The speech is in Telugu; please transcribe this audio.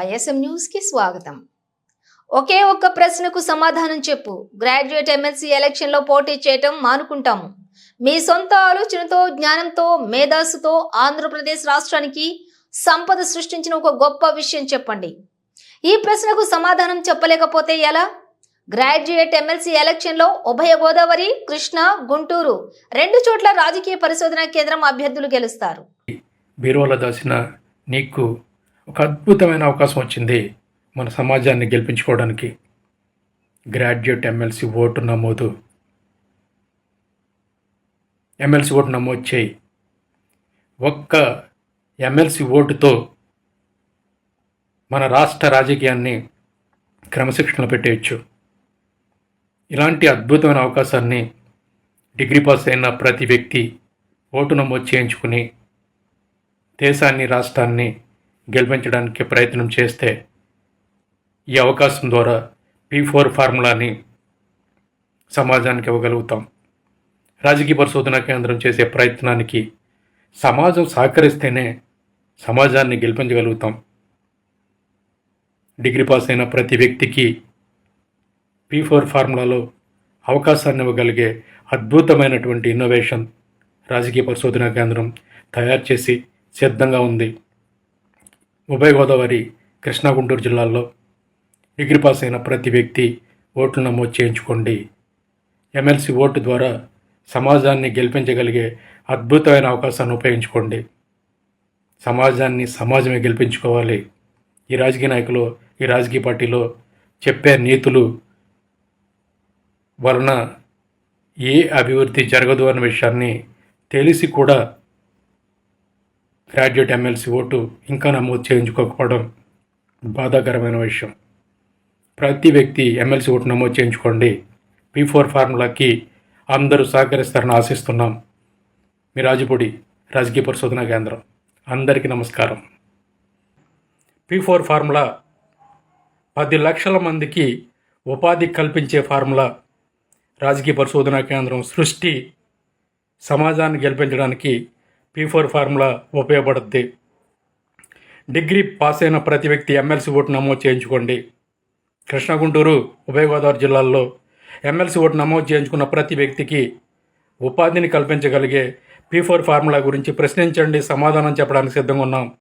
వైఎస్ఎం న్యూస్కి స్వాగతం. ఒకే ఒక్క ప్రశ్నకు సమాధానం చెప్పు. గ్రాడ్యుయేట్ ఎమ్మెల్సీ ఎలక్షన్లో పోటీ చేయటం మానుకుంటాము. మీ సొంత ఆలోచనతో జ్ఞానంతో మేధాసుతో ఆంధ్రప్రదేశ్ రాష్ట్రానికి సంపద సృష్టించిన ఒక గొప్ప విషయం చెప్పండి. ఈ ప్రశ్నకు సమాధానం చెప్పలేకపోతే ఎలా? గ్రాడ్యుయేట్ ఎమ్మెల్సీ ఎలక్షన్లో ఉభయ గోదావరి కృష్ణా గుంటూరు రెండు చోట్ల రాజకీయ పరిశోధన కేంద్రం అభ్యర్థులు గెలుస్తారు. బీరువాలో దాచిన నీకు ఒక అద్భుతమైన అవకాశం వచ్చింది మన సమాజాన్ని గెలిపించుకోవడానికి. గ్రాడ్యుయేట్ ఎమ్మెల్సీ ఓటు నమోదు. ఎమ్మెల్సీ ఓటు నమోదు చేయి. ఒక్క ఎమ్మెల్సీ ఓటుతో మన రాష్ట్ర రాజకీయాన్ని క్రమశిక్షణలో పెట్టేయచ్చు. ఇలాంటి అద్భుతమైన అవకాశాన్ని డిగ్రీ పాస్ అయిన ప్రతి వ్యక్తి ఓటు నమోదు చేయించుకుని దేశాన్ని రాష్ట్రాన్ని గెలిపించడానికి ప్రయత్నం చేస్తే ఈ అవకాశం ద్వారా పీ ఫోర్ ఫార్ములాని సమాజానికి ఇవ్వగలుగుతాం. రాజకీయ పరిశోధన కేంద్రం చేసే ప్రయత్నానికి సమాజం సహకరిస్తేనే సమాజాన్ని గెలిపించగలుగుతాం. డిగ్రీ పాస్ అయిన ప్రతి వ్యక్తికి పీ ఫోర్ ఫార్ములాలో అవకాశాన్ని ఇవ్వగలిగే అద్భుతమైనటువంటి ఇన్నోవేషన్ రాజకీయ పరిశోధన కేంద్రం తయారు చేసి సిద్ధంగా ఉంది. ఉభయ గోదావరి కృష్ణా గుంటూరు జిల్లాల్లో డిగ్రీ పాస్ అయిన ప్రతి వ్యక్తి ఓట్లు నమోదు చేయించుకోండి. ఎమ్మెల్సీ ఓటు ద్వారా సమాజాన్ని గెలిపించగలిగే అద్భుతమైన అవకాశాన్ని ఉపయోగించుకోండి. సమాజాన్ని సమాజమే గెలిపించుకోవాలి. ఈ రాజకీయ నాయకులు ఈ రాజకీయ పార్టీలో చెప్పే నీతులు వలన ఏ అభివృద్ధి జరగదు అనే విషయాన్ని తెలిసి కూడా గ్రాడ్యుయేట్ ఎమ్మెల్సీ ఓటు ఇంకా నమోదు చేయించుకోకపోవడం బాధాకరమైన విషయం. ప్రతి వ్యక్తి ఎమ్మెల్సీ ఓటు నమోదు చేయించుకోండి. పీ ఫోర్ ఫార్ములాకి అందరూ సహకరిస్తారని ఆశిస్తున్నాం. మీ రాజపూడి రాజకీయ పరిశోధన కేంద్రం. అందరికీ నమస్కారం. పీ ఫోర్ ఫార్ములా పది లక్షల మందికి ఉపాధి కల్పించే ఫార్ములా రాజకీయ పరిశోధన కేంద్రం సృష్టి సమాజాన్ని గెలిపించడానికి పీ ఫోర్ ఫార్ములా ఉపయోగపడుద్ది. డిగ్రీ పాస్ అయిన ప్రతి వ్యక్తి ఎమ్మెల్సీ ఓటు నమోదు చేయించుకోండి. కృష్ణ గుంటూరు ఉభయ గోదావరి జిల్లాల్లో ఎమ్మెల్సీ ఓటు నమోదు చేయించుకున్న ప్రతి వ్యక్తికి ఉపాధిని కల్పించగలిగే పీ ఫోర్ ఫార్ములా గురించి ప్రశ్నించండి సమాధానం చెప్పడానికి సిద్ధంగా ఉన్నాం.